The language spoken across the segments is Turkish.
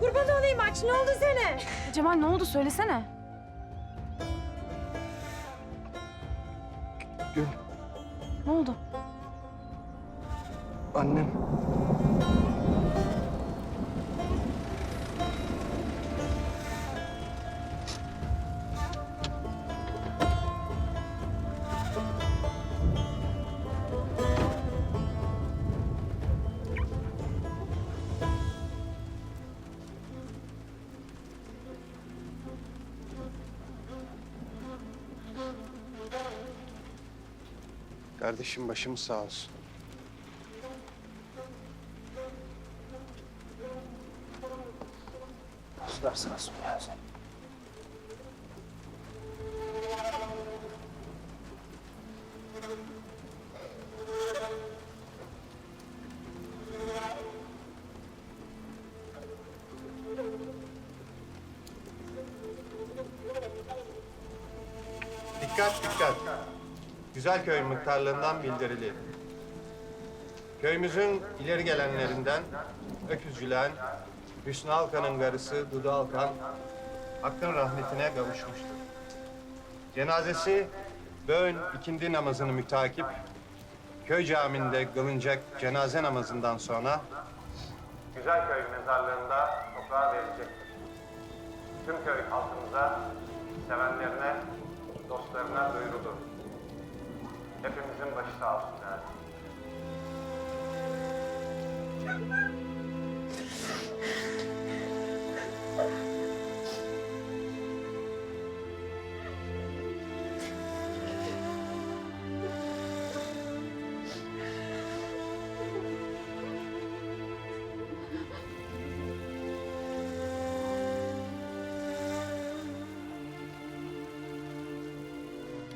aç ne oldu sana? Cemal ne oldu söylesene. Gül, Ne oldu? annem. Kardeşim başımız sağ olsun. Sular nasıl ya sen? Dikkat dikkat. Güzelköy muhtarlığından bildirili. Köyümüzün ileri gelenlerinden Öküzcülen, Hüsnü Alkan'ın karısı Dudu Alkan Hakk'ın rahmetine kavuşmuştur. Cenazesi böğün ikindi namazını mütakip köy caminde kılınacak cenaze namazından sonra Güzelköy mezarlığında toprağa verilecektir. Tüm köy halkımıza, sevenlerine, dostlarına duyurulur. Sağ olsun yani.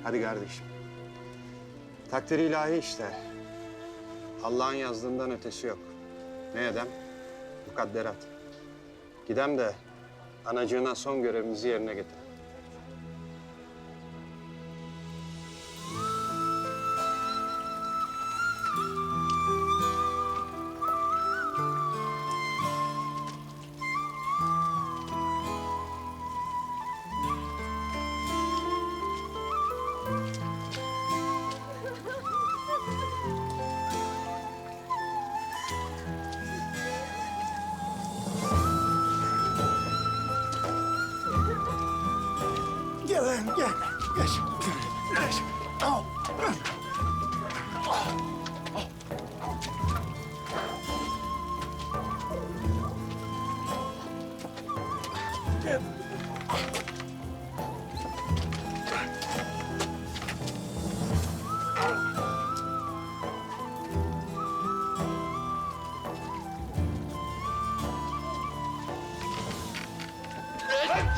Hadi kardeşim. Takdir ilahi işte. Allah'ın yazdığından ötesi yok. Ne edem? Mukadderat. Gidem de anacığına son görevimizi yerine getir. Gel lan gel. Geç. Geç. Al. Gel.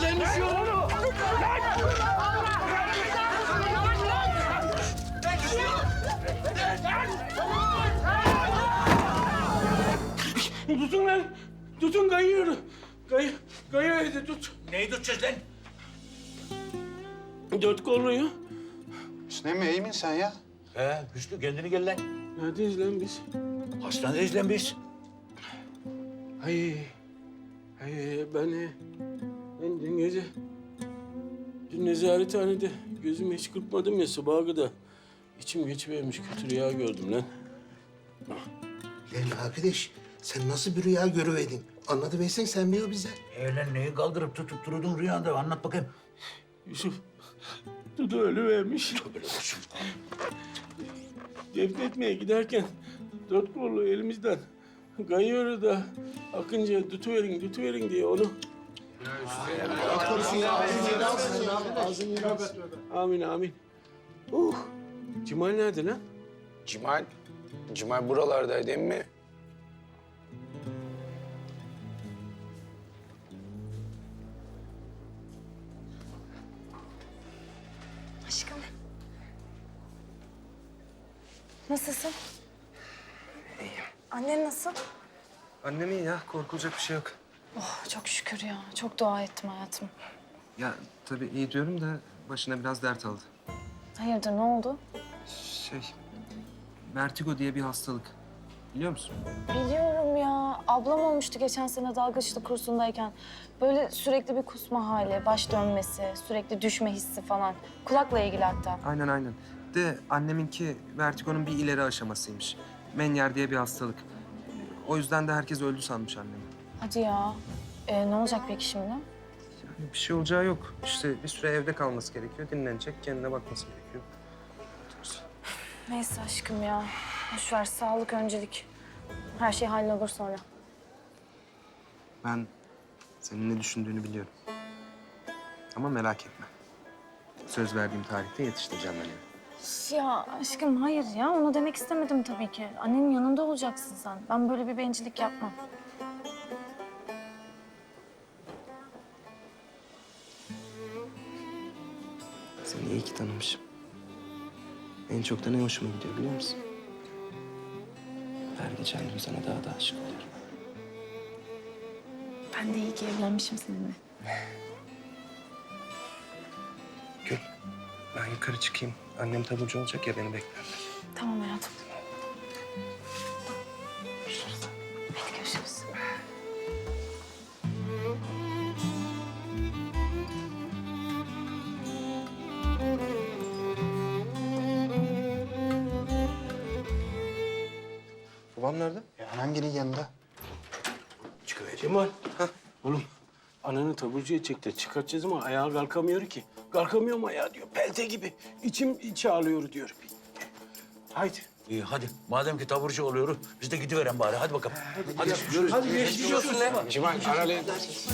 Lan düşüyor onu. Tutun lan. Tutun kayıyor. Kay, kayıyor hadi tut. Neyi tutacağız lan? Dört kolluyu. Hüsnü mi iyi misin sen ya? He Hüsnü kendine gel lan. Neredeyiz lan biz? Hastanedeyiz lan biz. Ay, ay ben, ben dün gece, dün nezarethanede gözümü hiç kırpmadım ya sabaha kadar. İçim geçivermiş, kötü rüya gördüm lan. Lan arkadaş sen nasıl bir rüya görüverdin? Anlatıversen sen bir bize. E lan neyi kaldırıp tutup dururdun rüyanda anlat bakayım. Yusuf, Dudu ölüvermiş. Defnetmeye giderken dört kollu elimizden kayıyor da akınca tutuverin, tutuverin diye onu... Amin, amin. Uh, Cemal nerede lan? Cimal, Cimal buralardaydı emmi. Aşkım. Nasılsın? İyiyim. Annen nasıl? Annem iyi ya, korkulacak bir şey yok. Oh çok şükür ya. Çok dua ettim hayatım. Ya tabii iyi diyorum da başına biraz dert aldı. Hayırdır ne oldu? Şey, vertigo diye bir hastalık. Biliyor musun? Biliyorum ya. ablam olmuştu geçen sene dalgıçlık kursundayken. Böyle sürekli bir kusma hali, baş dönmesi, sürekli düşme hissi falan. Kulakla ilgili hatta. Aynen aynen. De anneminki vertigonun bir ileri aşamasıymış. Menyer diye bir hastalık. O yüzden de herkes öldü sanmış annemi. Hadi ya. Ee, ne olacak peki şimdi? Yani bir şey olacağı yok. İşte bir süre evde kalması gerekiyor. Dinlenecek, kendine bakması gerekiyor. Neyse aşkım ya. Boş ver, sağlık öncelik. Her şey hallolur sonra. Ben senin ne düşündüğünü biliyorum. Ama merak etme. Söz verdiğim tarihte yetiştireceğim ben eve. Ya aşkım hayır ya. Onu demek istemedim tabii ki. Annenin yanında olacaksın sen. Ben böyle bir bencillik yapmam. Seni iyi ki tanımışım. En çok da ne hoşuma gidiyor biliyor musun? Her geçen gün sana daha da aşık oluyorum. Ben de iyi ki evlenmişim seninle. Gül, ben yukarı çıkayım. Annem taburcu olacak ya beni bekler. Babam nerede? E, ananginin yanında. Cemal. Oğlum ananı taburcu edecek de çıkartacağız ama ayağa kalkamıyor ki. Kalkamıyorum ayağa diyor. Pelte gibi. İçim içi ağlıyor diyor. Haydi. İyi hadi. Madem ki taburcu oluyoruz biz de gidiveren bari. Hadi bakalım. Hadi. Hadi geçmiş olsun lan. Cimal, arale edersin.